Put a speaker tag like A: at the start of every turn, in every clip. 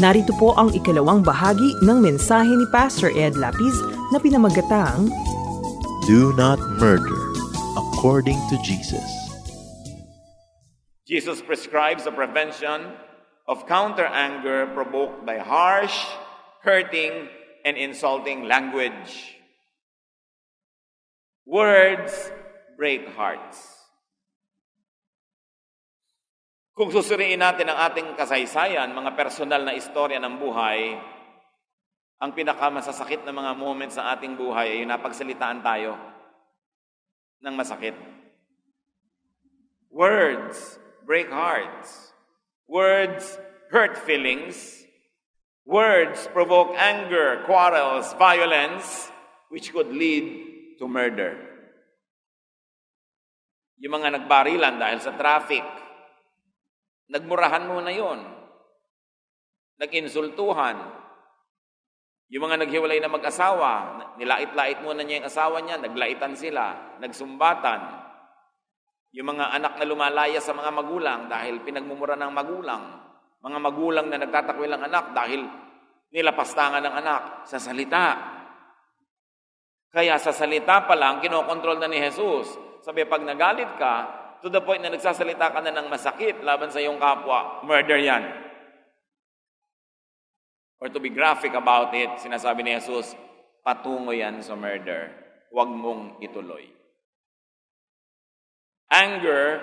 A: Narito po ang ikalawang bahagi ng mensahe ni Pastor Ed Lapis na pinamagatang
B: Do not murder according to Jesus.
C: Jesus prescribes the prevention of counter anger provoked by harsh, hurting, and insulting language. Words break hearts. Kung susuriin natin ang ating kasaysayan, mga personal na istorya ng buhay, ang pinakamasasakit na mga moments sa ating buhay ay napagsalitaan tayo ng masakit. Words break hearts. Words hurt feelings. Words provoke anger, quarrels, violence, which could lead to murder. Yung mga nagbarilan dahil sa traffic, nagmurahan mo na yon. Nag-insultuhan. Yung mga naghiwalay na mag-asawa, nilait-lait muna niya yung asawa niya, naglaitan sila, nagsumbatan. Yung mga anak na lumalaya sa mga magulang dahil pinagmumura ng magulang. Mga magulang na nagtatakwil ang anak dahil nilapastangan ng anak sa salita. Kaya sa salita pa lang, kinokontrol na ni Jesus. Sabi, pag nagalit ka, to the point na nagsasalita ka na ng masakit laban sa iyong kapwa, murder yan. Or to be graphic about it, sinasabi ni Jesus, patungo yan sa murder. Huwag mong ituloy. Anger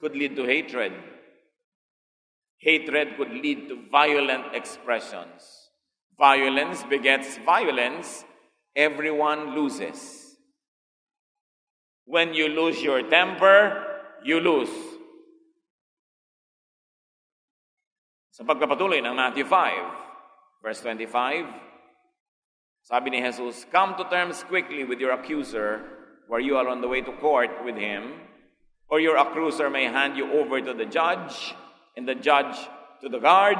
C: could lead to hatred. Hatred could lead to violent expressions. Violence begets violence. Everyone loses. When you lose your temper, you lose. Sa pagpapatuloy ng Matthew 5, verse 25, sabi ni Jesus, Come to terms quickly with your accuser where you are on the way to court with him, or your accuser may hand you over to the judge, and the judge to the guard,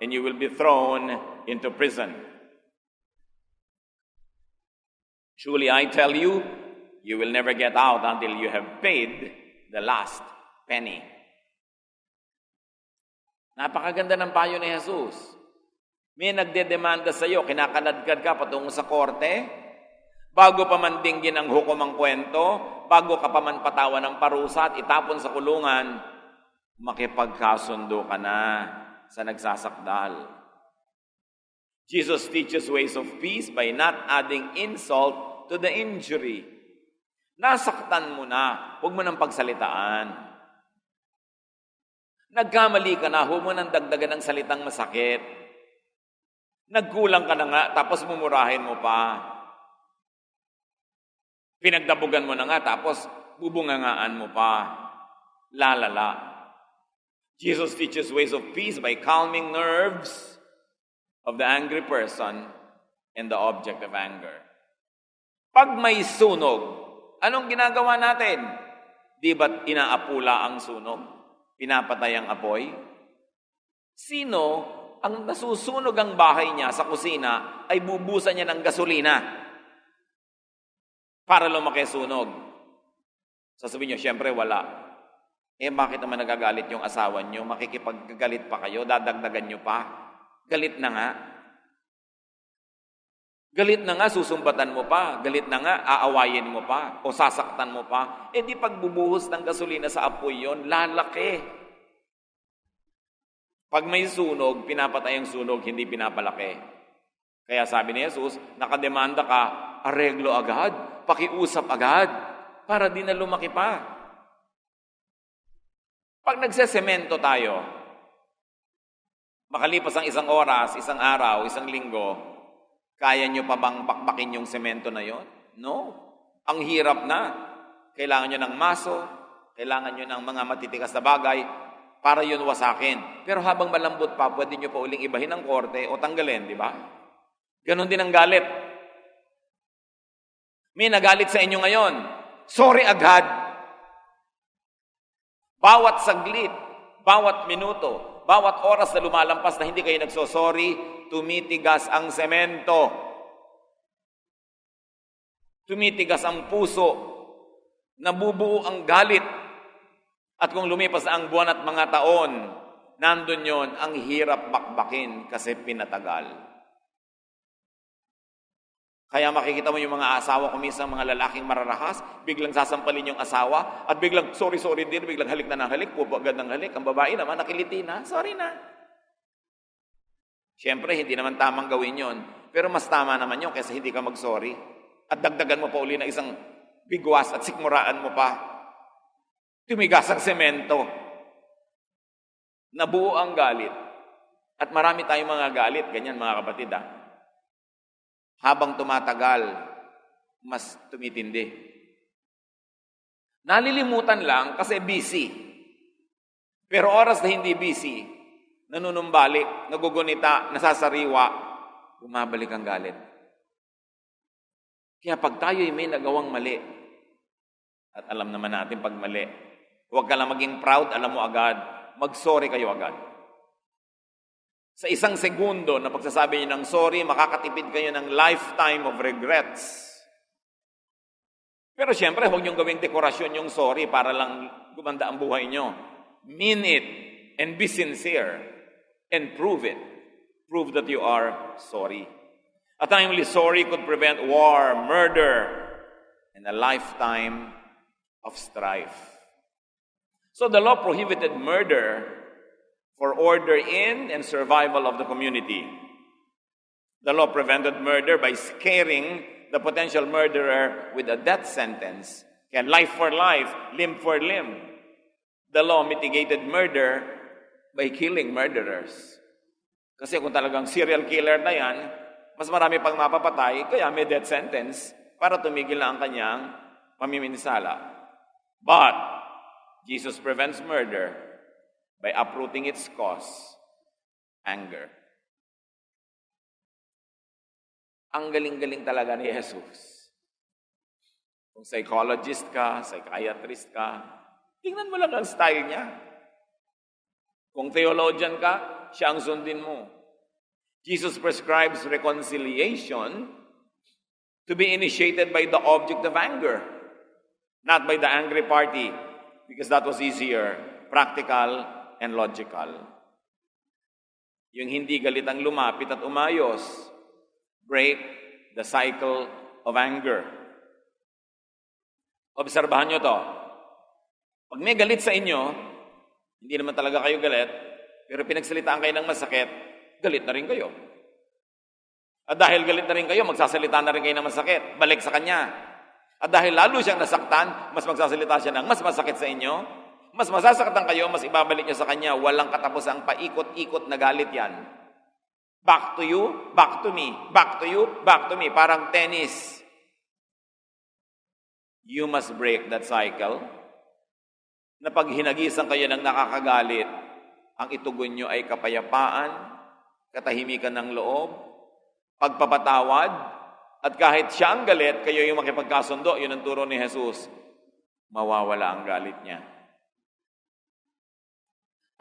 C: and you will be thrown into prison. Truly, I tell you, you will never get out until you have paid the last penny. Napakaganda ng payo ni Jesus. May nagdedemanda sa iyo, kinakanadkad ka patungo sa korte, bago pa man dinggin ang hukom ang kwento, bago ka pa man patawan ng parusa at itapon sa kulungan, makipagkasundo ka na sa nagsasakdal. Jesus teaches ways of peace by not adding insult to the injury. Nasaktan mo na, huwag mo nang pagsalitaan. Nagkamali ka na, huwag mo nang dagdagan ng salitang masakit. Nagkulang ka na nga, tapos mumurahin mo pa. Pinagdabugan mo na nga, tapos bubungangaan mo pa. Lalala. Jesus teaches ways of peace by calming nerves of the angry person and the object of anger. Pag may sunog, anong ginagawa natin? Di ba't inaapula ang sunog? Pinapatay ang apoy? Sino ang nasusunog ang bahay niya sa kusina ay bubusan niya ng gasolina para lumaki sunog? Sasabihin niyo, syempre wala. Eh bakit naman nagagalit yung asawa niyo? Makikipaggalit pa kayo? Dadagdagan niyo pa? Galit na nga. Galit na nga, susumbatan mo pa. Galit na nga, aawayin mo pa. O sasaktan mo pa. Eh di pagbubuhos ng gasolina sa apoy yon, lalaki. Pag may sunog, pinapatay ang sunog, hindi pinapalaki. Kaya sabi ni Jesus, nakademanda ka, areglo agad, pakiusap agad. para di na lumaki pa. Pag nagsesemento tayo, makalipas ang isang oras, isang araw, isang linggo, kaya nyo pa bang bakbakin yung semento na yon? No. Ang hirap na. Kailangan nyo ng maso, kailangan nyo ng mga matitikas na bagay para yun wasakin. Pero habang malambot pa, pwede nyo pa uling ibahin ng korte o tanggalin, di ba? Ganon din ang galit. May nagalit sa inyo ngayon. Sorry agad. Bawat saglit, bawat minuto, bawat oras na lumalampas na hindi kayo nagsosorry, tumitigas ang semento. Tumitigas ang puso. Nabubuo ang galit. At kung lumipas ang buwan at mga taon, nandun yon ang hirap bakbakin kasi pinatagal. Kaya makikita mo yung mga asawa kumisang mga lalaking mararahas, biglang sasampalin yung asawa, at biglang, sorry, sorry din, biglang halik na ng halik, pupo agad ng halik. Ang babae naman, nakiliti na, sorry na. Siyempre, hindi naman tamang gawin yon. Pero mas tama naman yun kaysa hindi ka mag-sorry. At dagdagan mo pa uli ng isang bigwas at sikmuraan mo pa. Tumigas ang semento. Nabuo ang galit. At marami tayong mga galit, ganyan mga kapatid ah habang tumatagal, mas tumitindi. Nalilimutan lang kasi busy. Pero oras na hindi busy, nanunumbalik, nagugunita, nasasariwa, bumabalik ang galit. Kaya pag tayo'y may nagawang mali, at alam naman natin pag mali, huwag ka lang maging proud, alam mo agad, mag-sorry kayo agad. Sa isang segundo na pagsasabi niyo ng sorry, makakatipid kayo ng lifetime of regrets. Pero siyempre, huwag niyong gawing dekorasyon yung sorry para lang gumanda ang buhay niyo. Mean it and be sincere and prove it. Prove that you are sorry. A timely sorry could prevent war, murder, and a lifetime of strife. So the law prohibited murder for order in and survival of the community. The law prevented murder by scaring the potential murderer with a death sentence. Can life for life, limb for limb. The law mitigated murder by killing murderers. Kasi kung talagang serial killer na yan, mas marami pang mapapatay, kaya may death sentence para tumigil na ang kanyang pamiminsala. But, Jesus prevents murder by uprooting its cause, anger. Ang galing-galing talaga ni Jesus. Kung psychologist ka, psychiatrist ka, tingnan mo lang ang style niya. Kung theologian ka, siya ang sundin mo. Jesus prescribes reconciliation to be initiated by the object of anger, not by the angry party, because that was easier, practical, and logical. Yung hindi galit ang lumapit at umayos, break the cycle of anger. Obserbahan nyo to. Pag may galit sa inyo, hindi naman talaga kayo galit, pero pinagsalitaan kayo ng masakit, galit na rin kayo. At dahil galit na rin kayo, magsasalita na rin kayo ng masakit, balik sa kanya. At dahil lalo siyang nasaktan, mas magsasalita siya ng mas masakit sa inyo, mas masasaktan kayo, mas ibabalik niyo sa kanya, walang katapusang paikot-ikot na galit yan. Back to you, back to me, back to you, back to me. Parang tennis. You must break that cycle. Na pag hinagisan kayo ng nakakagalit, ang itugon nyo ay kapayapaan, katahimikan ng loob, pagpapatawad, at kahit siya ang galit, kayo yung makipagkasundo, yun ang turo ni Jesus, mawawala ang galit niya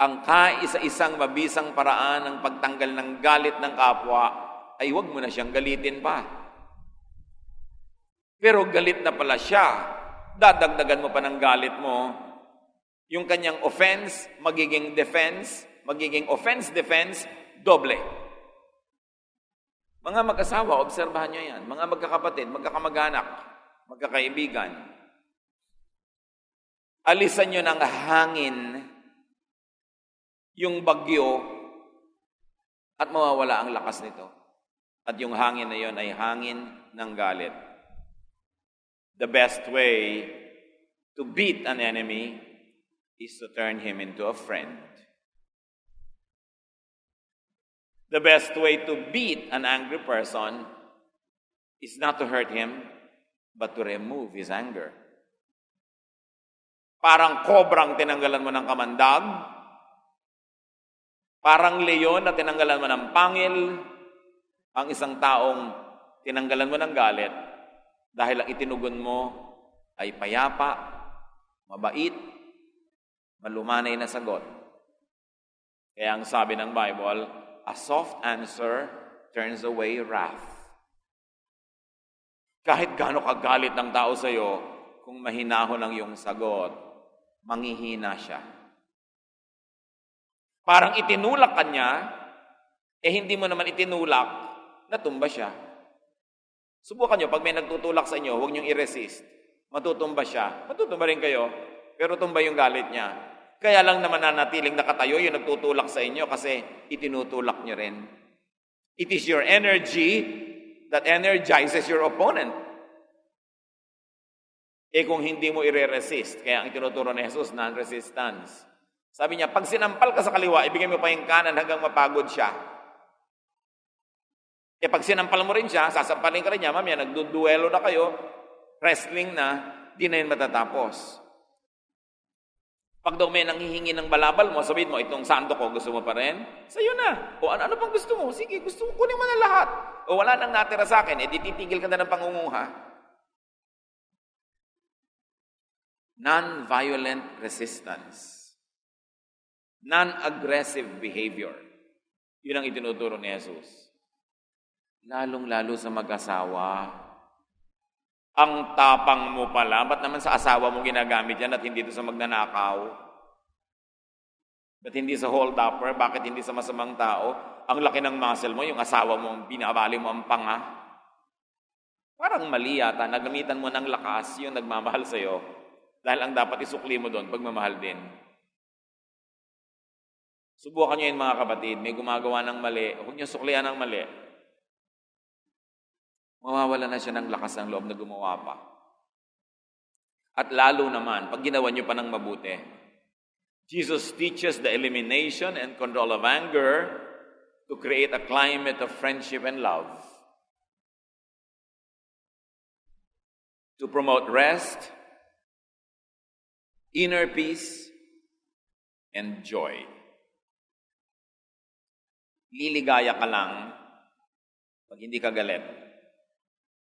C: ang kaisa-isang mabisang paraan ng pagtanggal ng galit ng kapwa ay huwag mo na siyang galitin pa. Pero galit na pala siya, dadagdagan mo pa ng galit mo, yung kanyang offense, magiging defense, magiging offense-defense, doble. Mga mag-asawa, obserbahan nyo yan. Mga magkakapatid, magkakamag-anak, magkakaibigan. Alisan nyo ng hangin yung bagyo at mawawala ang lakas nito. At yung hangin na yon ay hangin ng galit. The best way To beat an enemy is to turn him into a friend. The best way to beat an angry person is not to hurt him, but to remove his anger. Parang kobrang tinanggalan mo ng kamandag, parang leon na tinanggalan mo ng pangil, ang isang taong tinanggalan mo ng galit dahil ang itinugon mo ay payapa, mabait, malumanay na sagot. Kaya ang sabi ng Bible, a soft answer turns away wrath. Kahit gaano kagalit ng tao sa iyo, kung mahinahon ang iyong sagot, manghihina siya. Parang itinulak ka niya, eh hindi mo naman itinulak, natumba siya. Subukan nyo, pag may nagtutulak sa inyo, huwag niyong i-resist. Matutumba siya. Matutumba rin kayo, pero tumba yung galit niya. Kaya lang naman nanatiling nakatayo yung nagtutulak sa inyo kasi itinutulak niyo rin. It is your energy that energizes your opponent. Eh kung hindi mo i-resist, kaya ang tinuturo ni Jesus, non-resistance. Sabi niya, pag sinampal ka sa kaliwa, ibigay mo pa yung kanan hanggang mapagod siya. Eh pag sinampal mo rin siya, sasampalin ka rin niya, mamaya nagduduelo na kayo, wrestling na, di na yun matatapos. Pag daw may nanghihingi ng balabal mo, sabihin mo, itong santo ko, gusto mo pa rin? Sa'yo na. O ano, ano pang gusto mo? Sige, gusto mo, kunin mo na lahat. O wala nang natira sa akin, eh di titigil ka na ng pangunguha. Non-violent resistance. Non-aggressive behavior. Yun ang itinuturo ni Jesus. Lalong-lalo sa mag-asawa. Ang tapang mo pala, ba't naman sa asawa mo ginagamit yan at hindi ito sa magnanakaw? Ba't hindi sa hold-upper? Bakit hindi sa masamang tao? Ang laki ng muscle mo, yung asawa mo, ang binabali mo ang panga. Parang mali yata, nagamitan mo ng lakas yung nagmamahal sa'yo. Dahil ang dapat isukli mo doon, pagmamahal din. Subukan nyo yun mga kapatid, may gumagawa ng mali, huwag nyo suklian ng mali. Mawawala na siya ng lakas ng loob na gumawa pa. At lalo naman, pag ginawa nyo pa ng mabuti, Jesus teaches the elimination and control of anger to create a climate of friendship and love. To promote rest, inner peace, and joy. Liligaya ka lang pag hindi ka galit.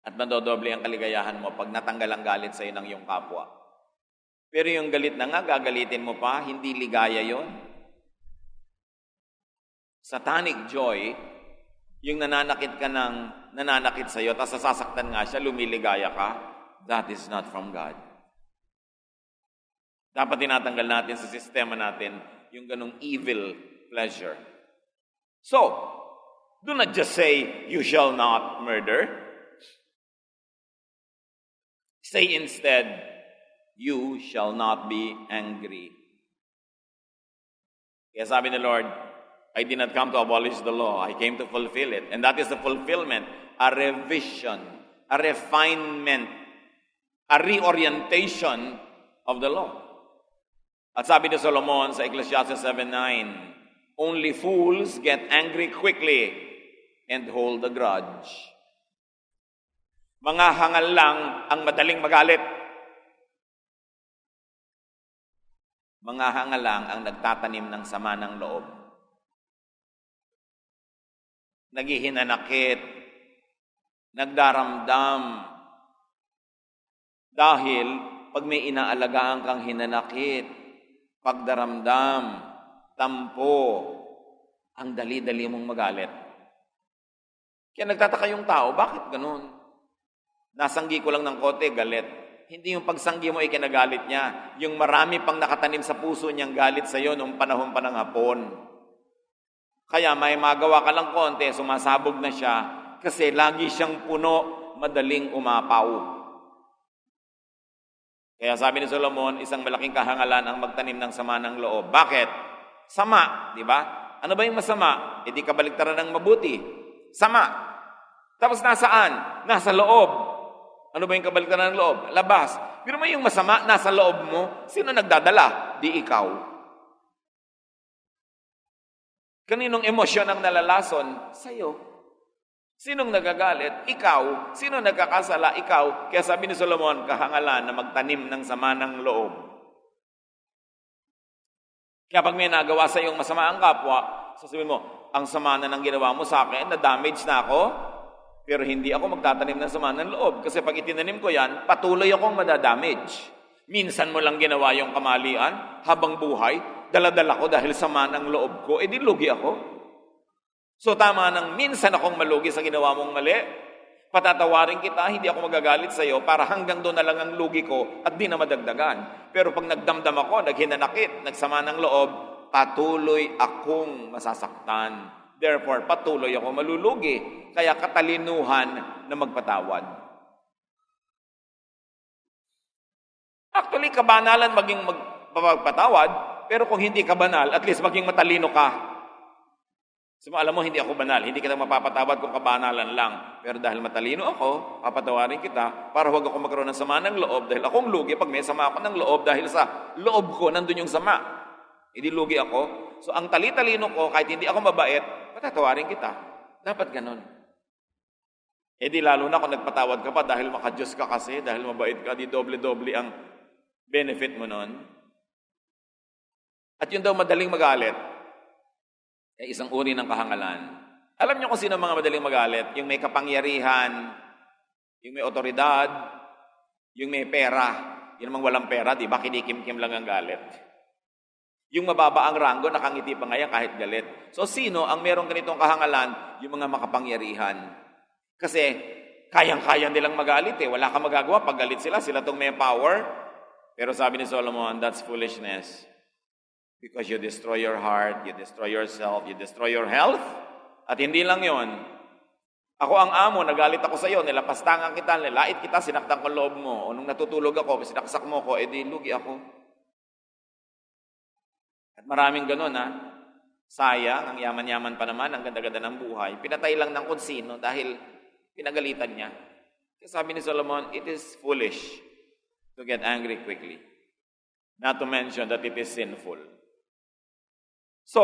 C: At madodoble ang kaligayahan mo pag natanggal ang galit sa ng iyong kapwa. Pero yung galit na nga, gagalitin mo pa, hindi ligaya yon. Satanic joy, yung nananakit ka ng nananakit sa iyo, tapos sasaktan nga siya, lumiligaya ka, that is not from God. Dapat tinatanggal natin sa sistema natin yung ganong evil pleasure. So, do not just say, you shall not murder. Say instead, you shall not be angry. Kaya sabi ni Lord, I did not come to abolish the law. I came to fulfill it. And that is the fulfillment, a revision, a refinement, a reorientation of the law. At sabi ni Solomon sa Ecclesiastes 7.9, Only fools get angry quickly and hold a grudge. Mga hangal lang ang madaling magalit. Mga hangal lang ang nagtatanim ng sama ng loob. Naghihinanakit, nagdaramdam. Dahil pag may inaalagaan kang hinanakit, pagdaramdam, tampo, ang dali-dali mong magalit. Kaya nagtataka yung tao, bakit ganun? Nasanggi ko lang ng kote, galit. Hindi yung pagsanggi mo ay kinagalit niya. Yung marami pang nakatanim sa puso niyang galit sa iyo nung panahon pa ng hapon. Kaya may magawa ka lang konti, sumasabog na siya kasi lagi siyang puno, madaling umapaw. Kaya sabi ni Solomon, isang malaking kahangalan ang magtanim ng sama ng loob. Bakit? Sama, di ba? Ano ba yung masama? E di kabaliktaran ng mabuti. Sama. Tapos nasaan? Nasa loob. Ano ba yung kabaliktaran ng loob? Labas. Pero may yung masama nasa loob mo, sino nagdadala? Di ikaw. Kaninong emosyon ang nalalason? Sa'yo. Sinong nagagalit? Ikaw. Sino nagkakasala? Ikaw. Kaya sabi ni Solomon, kahangalan na magtanim ng sama ng loob. Kaya pag may nagawa sa iyong masama ang kapwa, sasabihin mo, ang sama na ng ginawa mo sa akin, na-damage na ako, pero hindi ako magtatanim ng sama ng loob. Kasi pag itinanim ko yan, patuloy akong madadamage. Minsan mo lang ginawa yung kamalian, habang buhay, daladala ko dahil sama ng loob ko, edi lugi ako. So tama nang minsan akong malugi sa ginawa mong mali, patatawarin kita, hindi ako magagalit sa iyo para hanggang doon na lang ang lugi ko at di na madagdagan. Pero pag nagdamdam ako, naghinanakit, nagsama ng loob, patuloy akong masasaktan. Therefore, patuloy ako malulugi. Kaya katalinuhan na magpatawad. Actually, kabanalan maging magpapatawad, pero kung hindi ka banal, at least maging matalino ka. So, alam mo, hindi ako banal. Hindi kita mapapatawad kung kabanalan lang. Pero dahil matalino ako, papatawarin kita para huwag ako magkaroon ng sama ng loob dahil akong lugi pag may sama ako ng loob dahil sa loob ko nandun yung sama. Hindi lugi ako. So, ang tali-talino ko, kahit hindi ako mabait, patatawarin kita. Dapat ganun. Eh di lalo na kung nagpatawad ka pa dahil makadiyos ka kasi, dahil mabait ka, di doble-doble ang benefit mo nun. At yun daw madaling magalit, ay isang uri ng kahangalan. Alam niyo kung sino mga madaling magalit? Yung may kapangyarihan, yung may otoridad, yung may pera. Yung namang walang pera, di ba? Kinikim-kim lang ang galit. Yung mababa ang ranggo, nakangiti pa ngayon kahit galit. So sino ang merong ganitong kahangalan? Yung mga makapangyarihan. Kasi kayang-kaya nilang magalit eh. Wala kang magagawa. Pag galit sila, sila tong may power. Pero sabi ni Solomon, that's foolishness. Because you destroy your heart, you destroy yourself, you destroy your health. At hindi lang yon. Ako ang amo, nagalit ako sa iyo, nilapastangan kita, nilait kita, sinaktan ko loob mo. O nung natutulog ako, sinaksak mo ko, edi lugi ako. At maraming ganun ha. Sayang, ang yaman-yaman pa naman, ang ganda-ganda ng buhay. Pinatay lang ng kung sino dahil pinagalitan niya. Kaya sabi ni Solomon, it is foolish to get angry quickly. Not to mention that it is sinful. So,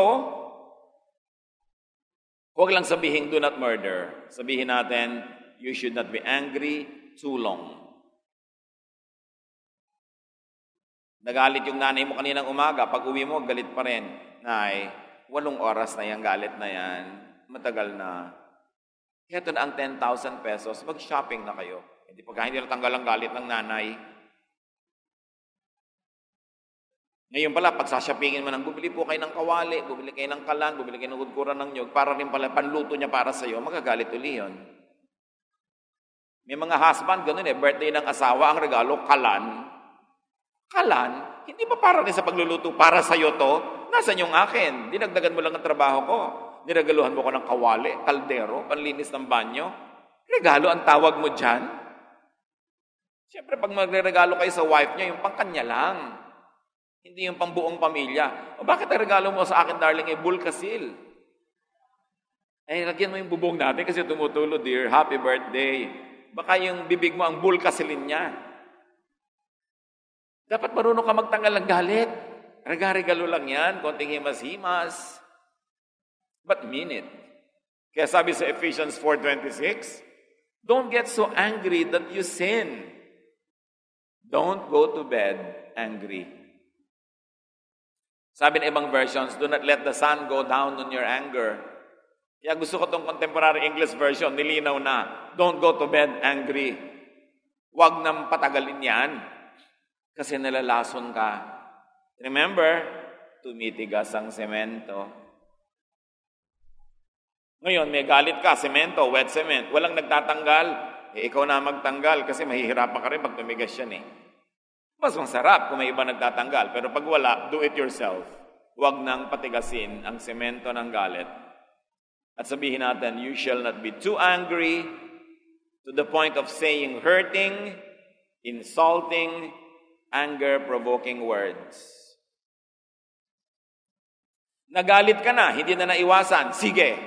C: huwag lang sabihin, do not murder. Sabihin natin, you should not be angry too long. Nagalit yung nanay mo kaninang umaga, pag uwi mo, galit pa rin. Nay, walong oras na yung galit na yan. Matagal na. Ito na ang 10,000 pesos, mag-shopping na kayo. Hindi pagka hindi natanggal ang galit ng nanay, Ngayon pala, pag sashoppingin mo nang bumili po kayo ng kawali, bumili kayo ng kalan, bumili kayo ng udkuran ng nyog, para rin pala panluto niya para sa iyo, magagalit uli yun. May mga husband, ganun eh, birthday ng asawa, ang regalo, kalan. Kalan? Hindi ba para rin sa pagluluto, para sa iyo to? Nasaan yung akin? Dinagdagan mo lang ang trabaho ko. Niregaluhan mo ko ng kawali, kaldero, panlinis ng banyo. Regalo ang tawag mo dyan? Siyempre, pag magre-regalo kayo sa wife niya, yung pangkanya lang. Hindi yung pambuong pamilya. O bakit ang regalo mo sa akin, darling, ay bulkasil? Eh, lagyan mo yung bubong natin kasi tumutulo, dear. Happy birthday. Baka yung bibig mo ang bulkasilin niya. Dapat marunong ka magtanggal ng galit. Rega-regalo lang yan, konting himas-himas. But mean it. Kaya sabi sa Ephesians 4.26, Don't get so angry that you sin. Don't go to bed angry. Sabi ng ibang versions, do not let the sun go down on your anger. Kaya gusto ko tong contemporary English version, nilinaw na, don't go to bed angry. Huwag nang patagalin yan kasi nalalason ka. Remember, tumitigas ang semento. Ngayon, may galit ka, semento, wet cement, walang nagtatanggal. Eh, ikaw na magtanggal kasi mahihirapan ka rin pag tumigas yan eh. Mas masarap kung may iba nagtatanggal. Pero pag wala, do it yourself. Huwag nang patigasin ang semento ng galit. At sabihin natin, you shall not be too angry to the point of saying hurting, insulting, anger-provoking words. Nagalit ka na, hindi na naiwasan. Sige.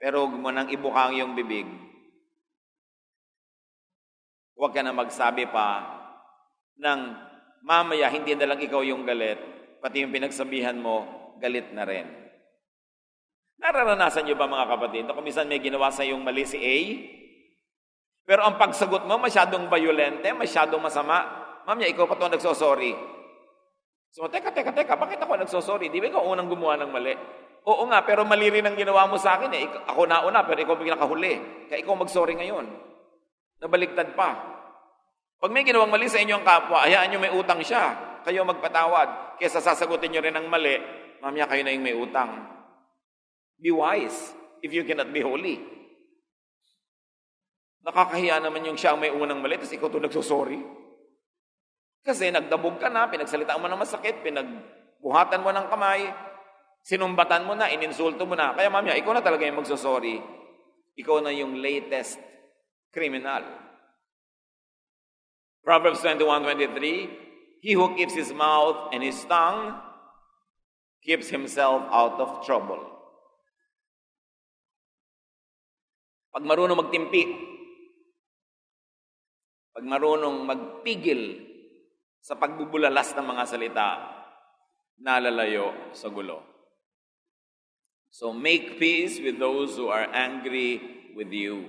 C: Pero huwag mo nang ibukang yung bibig. Huwag ka na magsabi pa ng mamaya hindi na lang ikaw yung galit, pati yung pinagsabihan mo, galit na rin. Nararanasan niyo ba mga kapatid na kung minsan may ginawa sa yung mali si A, pero ang pagsagot mo masyadong violente, masyadong masama, mamaya ikaw pa ito nagsosorry. So, teka, teka, teka, bakit ako nagsosorry? Di ba ikaw unang gumawa ng mali? Oo nga, pero mali rin ang ginawa mo sa akin eh. Ako na una, pero ikaw bigla kahuli. Kaya ikaw magsorry ngayon. Nabaliktad pa. Pag may ginawang mali sa inyong kapwa, hayaan nyo may utang siya. Kayo magpatawad. Kesa sasagutin nyo rin ang mali, mamaya kayo na yung may utang. Be wise if you cannot be holy. Nakakahiya naman yung siya ang may unang mali, tapos ikaw to nagsosorry. Kasi nagdabog ka na, pinagsalitaan mo na masakit, pinagbuhatan mo ng kamay, sinumbatan mo na, ininsulto mo na. Kaya mamaya, ikaw na talaga yung magsosorry. Ikaw na yung latest criminal. Proverbs 21:23, He who keeps his mouth and his tongue keeps himself out of trouble. Pag marunong magtimpi, pag marunong magpigil sa pagbubulalas ng mga salita, nalalayo sa gulo. So make peace with those who are angry with you.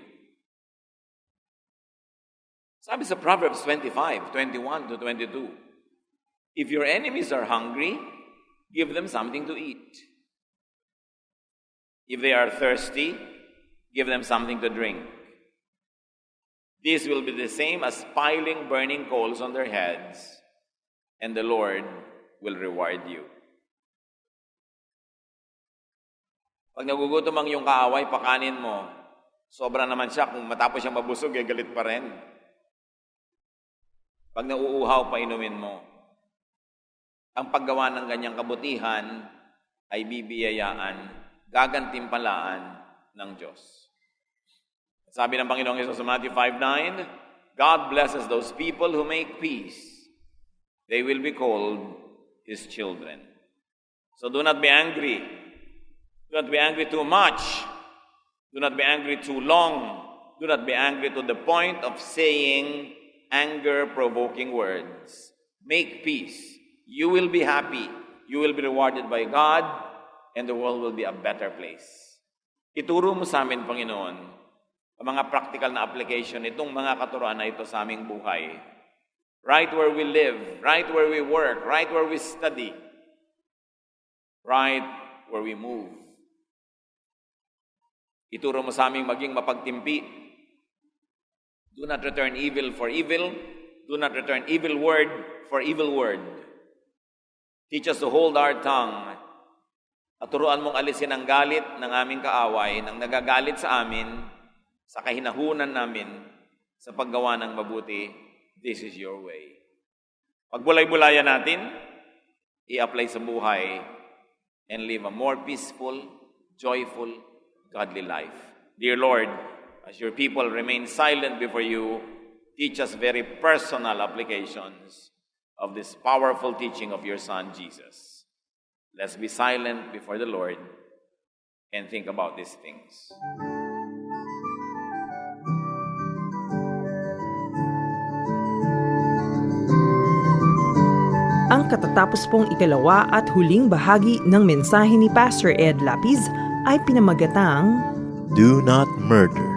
C: Sabi sa Proverbs 25, 21 to 22, If your enemies are hungry, give them something to eat. If they are thirsty, give them something to drink. This will be the same as piling burning coals on their heads, and the Lord will reward you. Pag nagugutom ang iyong kaaway, pakanin mo. Sobra naman siya. Kung matapos siyang mabusog, eh, galit pa rin. Pag nauuhaw, painumin mo. Ang paggawa ng ganyang kabutihan ay bibiyayaan, gagantimpalaan ng Diyos. Sabi ng Panginoong Yesus sa Matthew 5.9, God blesses those people who make peace. They will be called His children. So do not be angry. Do not be angry too much. Do not be angry too long. Do not be angry to the point of saying anger-provoking words. Make peace. You will be happy. You will be rewarded by God, and the world will be a better place. Ituro mo sa amin, Panginoon, ang mga practical na application itong mga katuruan na ito sa aming buhay. Right where we live, right where we work, right where we study, right where we move. Ituro mo sa aming maging mapagtimpi. Do not return evil for evil. Do not return evil word for evil word. Teach us to hold our tongue. At turuan mong alisin ang galit ng aming kaaway, ng nagagalit sa amin, sa kahinahunan namin, sa paggawa ng mabuti. This is your way. Pagbulay-bulayan natin, i-apply sa buhay, and live a more peaceful, joyful, godly life. Dear Lord, as your people remain silent before you, teach us very personal applications of this powerful teaching of your Son, Jesus. Let's be silent before the Lord and think about these things.
A: Ang katatapos pong ikalawa at huling bahagi ng mensahe ni Pastor Ed Lapiz ay pinamagatang
B: Do not murder,